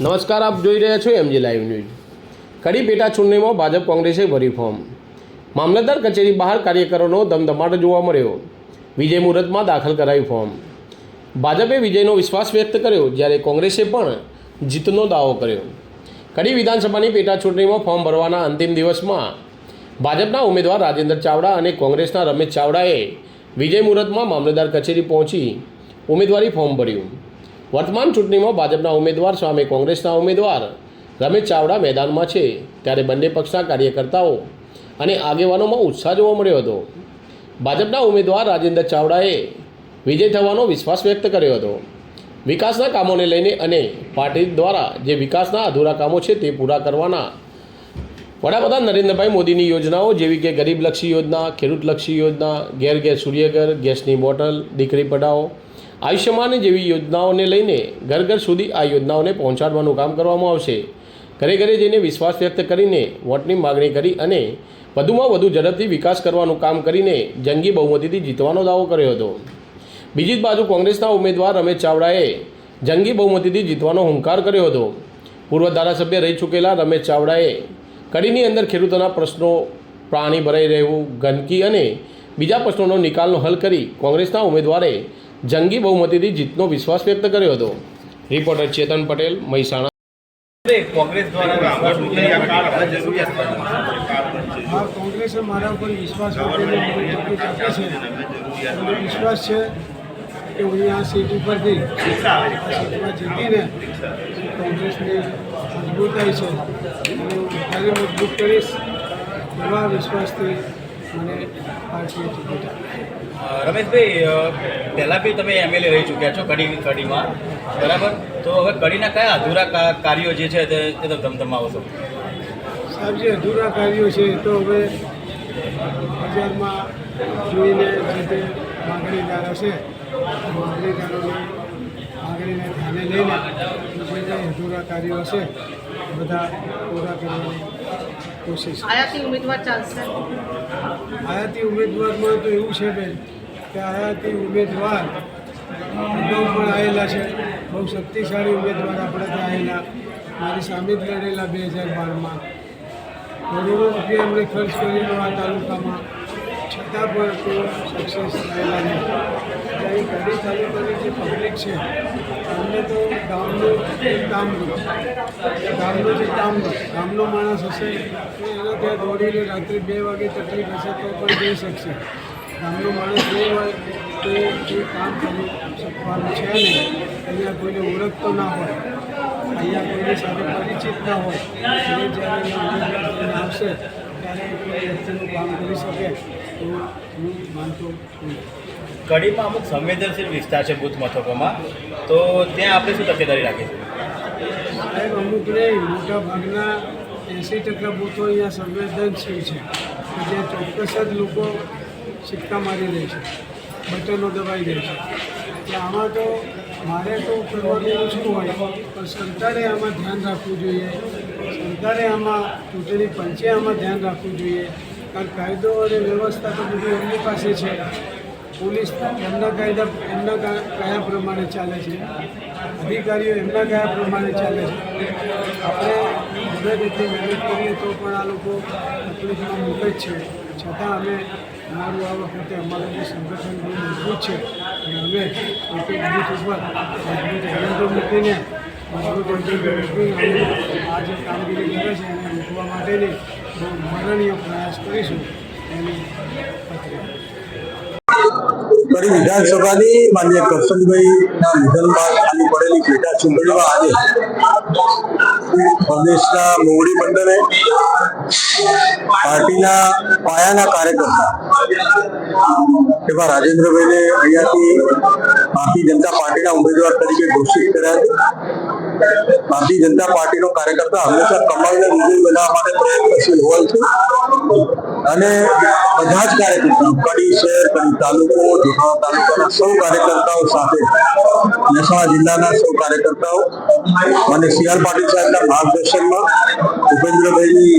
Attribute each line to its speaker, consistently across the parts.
Speaker 1: નમસ્કાર, આપ જોઈ રહ્યા છો એમજી લાઈવ ન્યૂઝ કડી પેટા ચૂંટણીમાં ભાજપ કોંગ્રેસે ભરી ફોર્મ. મામલતદાર કચેરી બહાર કાર્યકરોનો ધમધમાટ જોવા મળ્યો. વિજય મુહૂર્તમાં દાખલ કરાયું ફોર્મ. ભાજપે વિજયનો વિશ્વાસ વ્યક્ત કર્યો, જ્યારે કોંગ્રેસે પણ જીતનો દાવો કર્યો. કડી વિધાનસભાની પેટા ચૂંટણીમાં ફોર્મ ભરવાના અંતિમ દિવસમાં ભાજપના ઉમેદવાર રાજેન્દ્ર ચાવડા અને કોંગ્રેસના રમેશ ચાવડાએ વિજય મુહૂર્તમાં મામલતદાર કચેરી પહોંચી ઉમેદવારી ફોર્મ ભર્યું. વર્તમાન ચૂંટણીમાં ભાજપના ઉમેદવાર સામે કોંગ્રેસના ઉમેદવાર રમેશ ચાવડા મેદાનમાં છે. ત્યારે બંને પક્ષના કાર્યકર્તાઓ અને આગેવાનોમાં ઉત્સાહ જોવા મળ્યો હતો. ભાજપના ઉમેદવાર રાજેન્દ્ર ચાવડાએ વિજય થવાનો વિશ્વાસ વ્યક્ત કર્યો હતો. વિકાસના કામોને લઈને અને પાર્ટી દ્વારા જે વિકાસના અધૂરા કામો છે તે પૂરા કરવાના વડાપ્રધાન નરેન્દ્રભાઈ મોદીની યોજનાઓ જેવી કે ગરીબલક્ષી યોજના ખેડૂતલક્ષી યોજના ઘેર ઘેર સૂર્યઘર, ગેસની બોટલ, દીકરી પઢાઓ આયુષ્યમાન જેવી યોજનાઓને લઈને ઘર ઘર સુધી આ યોજનાઓને પહોંચાડવાનું કામ કરવામાં આવશે. ઘરે ઘરે જઈને વિશ્વાસ વ્યક્ત કરીને વોટની માગણી કરી અને વધુમાં વધુ ઝડપથી વિકાસ કરવાનું કામ કરીને જંગી બહુમતીથી જીતવાનો દાવો કર્યો હતો. બીજી બાજુ કોંગ્રેસના ઉમેદવાર રમેશ ચાવડાએ જંગી બહુમતીથી જીતવાનો હુંકાર કર્યો હતો. પૂર્વ ધારાસભ્ય રહી ચૂકેલા રમેશ ચાવડાએ કડીની અંદર ખેડૂતોના પ્રશ્નો પાણી ભરાઈ રહેવું, ગંદકી અને બીજા પ્રશ્નોનો નિકાલનો હલ કરી કોંગ્રેસના ઉમેદવારે જંગી બહુમતીથી જીતનો વિશ્વાસ વ્યક્ત કર્યો હતો. રિપોર્ટર ચેતન પટેલ મહેસાણા.
Speaker 2: કોંગ્રેસ
Speaker 3: મારા ઉપર વિશ્વાસ વિશ્વાસ છે કે હું આ સીટ ઉપરથી સીટમાં જીતીને કોંગ્રેસની મજબૂતાઈ છે. અને હું વધારે મજબૂત કરીશ એવા વિશ્વાસથી મને પાર્ટીએ ટિકિટ
Speaker 2: રમેશભાઈ પહેલાં બી તમે એમએલએ રહી ચૂક્યા છો કડી કડીમાં. બરાબર? તો હવે કડીના કયા અધૂરા કાર્યો જે છે તે તે તો ધમધમાવો છો.
Speaker 3: સાહેબ જે અધૂરા કાર્યો છે તો હવે બજારમાં જોઈને જે તે માગણીદારો છે માગણીદારોને માગણીને ધ્યાને લઈને જે તે અધૂરા કાર્યો છે બધા પૂરા કરવાની કોશિશ
Speaker 4: આયાતી ઉમેદવાર ચાલશે?
Speaker 3: આયાતી ઉમેદવારમાં તો એવું છે બેન કે આયાતી ઉમેદવાર અગાઉ પણ આવેલા છે. બહુ શક્તિશાળી ઉમેદવાર આપણે ત્યાં આવેલા મારી સામે જ લડેલા બે હજાર બારમાં. કરોડો રૂપિયા એમણે ખર્ચ કરેલો આ તાલુકામાં છતાં પણ તેઓ સક્સેસ થયેલા નહીં અહીં કડી તાલુકાની જે પબ્લિક છે, એમને તો ગામનું કામનું ગામનો જે કામનો ગામનો માણસ હશે તો એનો ત્યાં દોડીને રાત્રે બે વાગે તકલીફ હશે તો પણ જઈ શકશે. ગામનો માણસ નહીં હોય તો એ કામ કરી શકવાનું છે નહીં. અહીંયા કોઈને ઓળખતો ના હોય, અહીંયા કોઈની સાથે પરિચિત ના હોય એ જ્યારે આવશે એ કામ કરી શકે તો હું માનતો
Speaker 2: કડીમાં અમુક સંવેદનશીલ વિસ્તાર છે બુથ મથકોમાં. તો ત્યાં આપણે શું તકેદારી રાખીશું
Speaker 3: સાહેબ, અમુક નહીં મોટા ભાગના એંસી ટકા બૂથો અહીંયા સંવેદનશીલ છે. જ્યાં ચોક્કસ જ લોકો સિક્કા મારી દે છે, બટનો દબાઈ દે છે. એટલે આમાં તો મારે તો કરવાનું ઓછું હોય, પણ સરકારે આમાં ધ્યાન રાખવું જોઈએ. સરકારે આમાં ચૂંટણી પંચે આમાં ધ્યાન રાખવું જોઈએ. કારણ કાયદો અને વ્યવસ્થા તો બધું એમની પાસે છે. પોલીસ એમના કાયદા, એમના કયા પ્રમાણે ચાલે છે. અધિકારીઓ એમના કયા પ્રમાણે ચાલે છે. આપણે ગમે તેટલી મહેનત કરીએ તો પણ આ લોકો તકલીફમાં મૂકે જ છે. છતાં અમે અમારું આ વખતે અમારું જે સંગઠન બહુ મજબૂત છે. અને અમે એક ઉપર મજબૂત મૂકીને આ જે કામગીરી કરે છે, એને મૂકવા માટેની બહુ માનનીય પ્રયાસ કરીશું. એની
Speaker 5: વિધાનસભાની માન્ય કરશનભાઈના નિધન બાદ ખાલી પડેલી પેટા ચૂંટણીમાં આજે પ્રદેશના મોવડી મંડળે પાર્ટીના પાયાના કાર્યકર્તા એવા રાજેન્દ્રભાઈને અહીંયાથી ભારતીય જનતા પાર્ટીના ઉમેદવાર તરીકે ઘોષિત કર્યા છે. ભારતીય જનતા પાર્ટીનો કાર્યકર્તા હંમેશા કમાઈને વિજય બનાવવા માટે પ્રયત્નશીલ હોય છે. અને બધા જ કાર્યકર્તાઓ કડી શહેર કડી તાલુકો જોટાવા તાલુકાના સૌ કાર્યકર્તાઓ સાથે મહેસાણા જિલ્લાના સૌ કાર્યકર્તાઓ અને સીઆર પાટીલ સાહેબના માર્ગદર્શનમાં ભૂપેન્દ્રભાઈની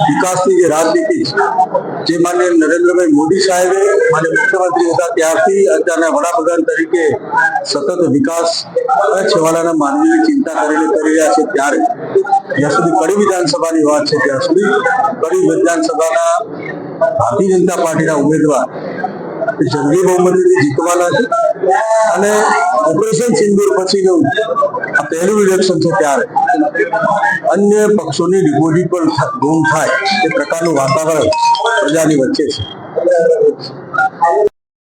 Speaker 5: વિકાસની જે રાજનીતિ છે જે માન્ય નરેન્દ્રભાઈ મોદી સાહેબે માન્ય મુખ્યમંત્રી હતા ત્યારથી અત્યારના વડાપ્રધાન તરીકે સતત વિકાસ છેવાડાના માનવીની ચિંતા કરીને કરી રહ્યા છે ત્યારે જ્યાં સુધી કડી વિધાનસભાની વાત છે ત્યાં સુધી કડી વિધાનસભાના ભારતીય જનતા પાર્ટીના ઉમેદવાર જંગી બહુમતીથી જીતવાના છે. અને ઓપરેશન સિંદૂર પછીનું આ પહેલું ઇલેક્શન છે ત્યારે. અન્ય પક્ષોની ડિપોઝિટ પણ ગુમ થાય એ પ્રકારનું વાતાવરણ પ્રજાની વચ્ચે છે.